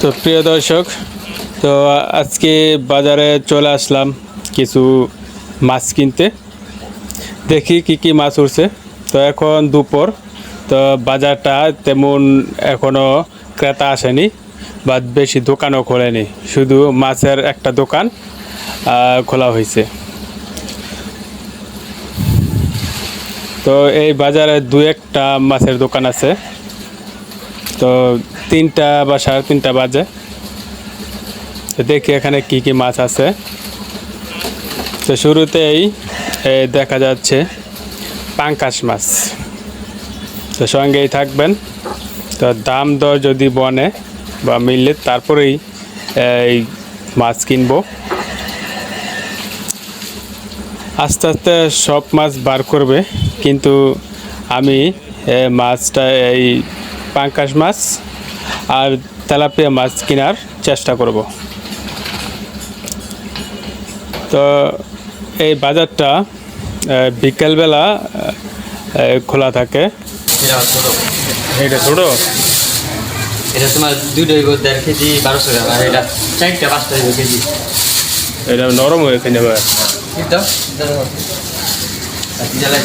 তো প্রিয় দর্শক, তো আজকে বাজারে চলে আসলাম কিছু মাছ কিনতে। দেখি কি কি মাছ উঠছে। তো এখন দুপুর, তো বাজারটা তেমন এখনও ক্রেতা আসেনি বা বেশি দোকানও খোলেনি। শুধু মাছের একটা দোকান খোলা হয়েছে। তো এই বাজারে দু একটা মাছের দোকান আছে। তো তিনটা বা সাড়ে তিনটা বাজে। দেখি এখানে কি কি মাছ আছে। তো শুরুতেই দেখা যাচ্ছে পাঙ্কাশ মাছ। তো সঙ্গেই থাকবেন। তো দাম দর যদি বনে বা মিললে তারপরেই এই মাছ কিনবো। আস্তে আস্তে সব মাছ বার করবে কিন্তু আমি মাছটা এই পাঙ্কাশ মাছ আর তেলাপিয়া মাছ কেনার চেষ্টা করব। তো এই বাজারটা বিকেলবেলা খোলা থাকে। এটা ছোটো। এটা তোমার দুইটা দেড় কেজি বারোশো গ্রাম আর এটা চারটা পাঁচটা কেজি। এটা নরম হয়েছে নেবে দাও জ্বালাই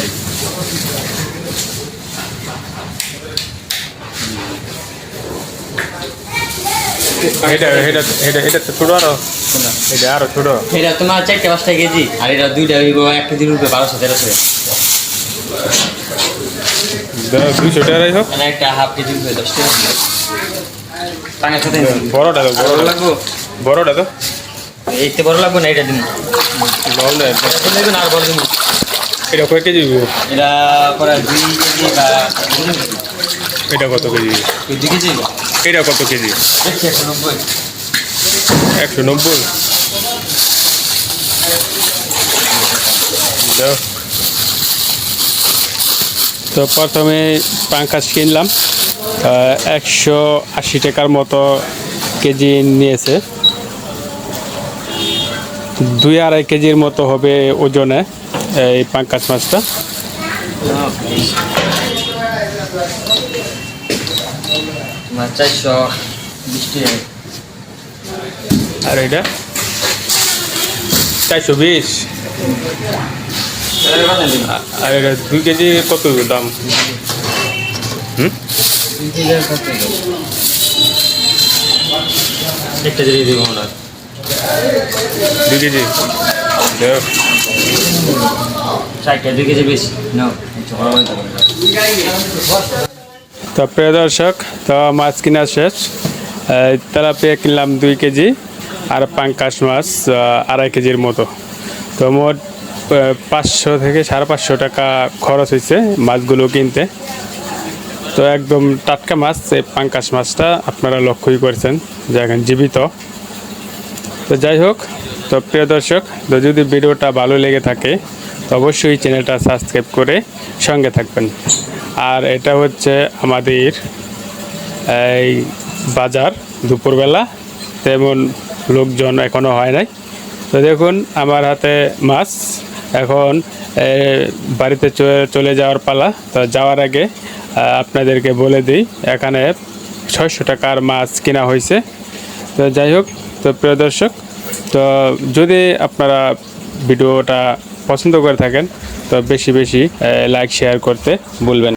এটা তোমার চারটা পাঁচটা কেজি আর এটা দুইটা হইব এক কেজির উপরে বারোশো তেরোশো। দুইশো টাকাই হোক মানে একটা হাফ কেজির উপরে দশ টাকা। বড়টা তো বড় লাগবো? বড়টা তো। এইতে বড় লাগবো না এটা দিন। বড় না, লাগবে না আর বড় দিন এটা কয় কেজি এটা পরে দুই কেজি বা এটা কত কেজি? দুই কেজি এটা কত কেজি? একশো নব্বই। একশো নব্বই? তো প্রথমে পাঙ্কাশ কিনলাম। একশো আশি টাকার মতো কেজি নিয়েছে। দুই আড়াই কেজির মতো হবে ওজনে এই পাঙ্কাশ মাছটা। আর এটা? চারশো বিশ। আর এটা দুই কেজি কত দাম? একটা দিয়ে দিব আমরা কেজি। চারটা বেশি। তো প্রিয় দর্শক তো মাছ কেনা শেষ। তেলাপিয়া কিনলাম দুই কেজি আর পাঙ্কাশ মাছ আড়াই কেজির মতো। তো মোট পাঁচশো থেকে সাড়ে পাঁচশো টাকা খরচ হয়েছে মাছগুলো কিনতে। তো একদম টাটকা মাছ এই পাঙ্কাশ মাছটা আপনারা লক্ষ্যই করেছেন। যে এখন জীবিত। তো যাই হোক, তো প্রিয় দর্শক, তো যদি ভিডিওটা ভালো লেগে থাকে, তো অবশ্যই চ্যানেলটা সাবস্ক্রাইব করে সঙ্গে থাকবেন। আর এটা হচ্ছে আমাদের এই বাজার দুপুরবেলা, তেমন লোকজন এখনও হয় নাই। তো দেখুন, আমার হাতে মাছ, এখন বাড়িতে চলে যাওয়ার পালা। তো যাওয়ার আগে আপনাদেরকে বলে দিই, এখানে ছয়শো টাকার মাছ কেনা হয়েছে। তো যাই হোক তো প্রিয় দর্শক, তো যদি আপনারা ভিডিওটা পছন্দ করে থাকেন, তো বেশি বেশি লাইক শেয়ার করতে ভুলবেন।